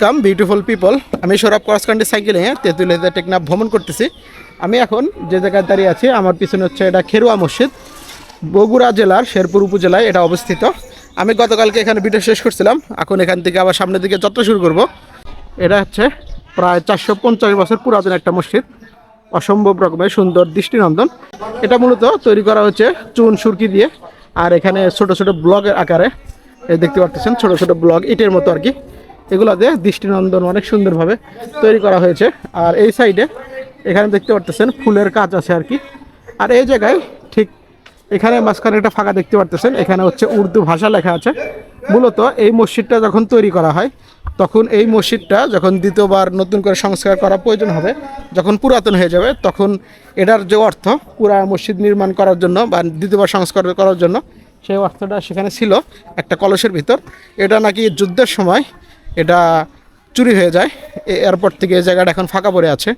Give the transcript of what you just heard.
Welcome beautiful people আমি Sourav cross country সাইকেলিংয়ে তেঁতুলিয়াতে টেকনাফ ভ্রমণ করতেছি। আমি এখন যে জায়গায় দাঁড়িয়ে আছি, আমার পিছনে হচ্ছে এটা খেরুয়া মসজিদ। বগুড়া জেলার শেরপুর উপজেলায় এটা অবস্থিত। আমি গতকালকে এখানে ভিডিও শেষ করছিলাম, এখন এখান থেকে আবার সামনের দিকে যাত্রা শুরু করব। এটা হচ্ছে প্রায় চারশো পঞ্চাশ বছর পুরাতন একটা মসজিদ। অসম্ভব রকমের সুন্দর দৃষ্টিনন্দন। এটা মূলত তৈরি করা হচ্ছে চুন, সুরকি দিয়ে। আর এখানে ছোট ছোট ব্লগের আকারে দেখতে পাচ্ছেন ছোট ছোট ব্লগ, ইটের মতো আর কি। এগুলোতে দৃষ্টিনন্দন অনেক সুন্দরভাবে তৈরি করা হয়েছে। আর এই সাইডে এখানে দেখতে পারতেছেন ফুলের কাজ আছে আর কি। আর এই জায়গায় ঠিক এখানে মাঝখানে একটা ফাঁকা দেখতে পারতেছেন, এখানে হচ্ছে উর্দু ভাষা লেখা আছে। মূলত এই মসজিদটা যখন তৈরি করা হয়, তখন এই মসজিদটা যখন দ্বিতীয়বার নতুন করে সংস্কার করা প্রয়োজন হবে, যখন পুরাতন হয়ে যাবে, তখন এটার যে অর্থ, পুরা মসজিদ নির্মাণ করার জন্য বা দ্বিতীয়বার সংস্কার করার জন্য, সেই অর্থটা সেখানে ছিল একটা কলসের ভিতর। এটা নাকি যুদ্ধের সময় এটা চুরি হয়ে যায়। এ- এরপর থেকে এই জায়গাটা এখন ফাঁকা পড়ে আছে।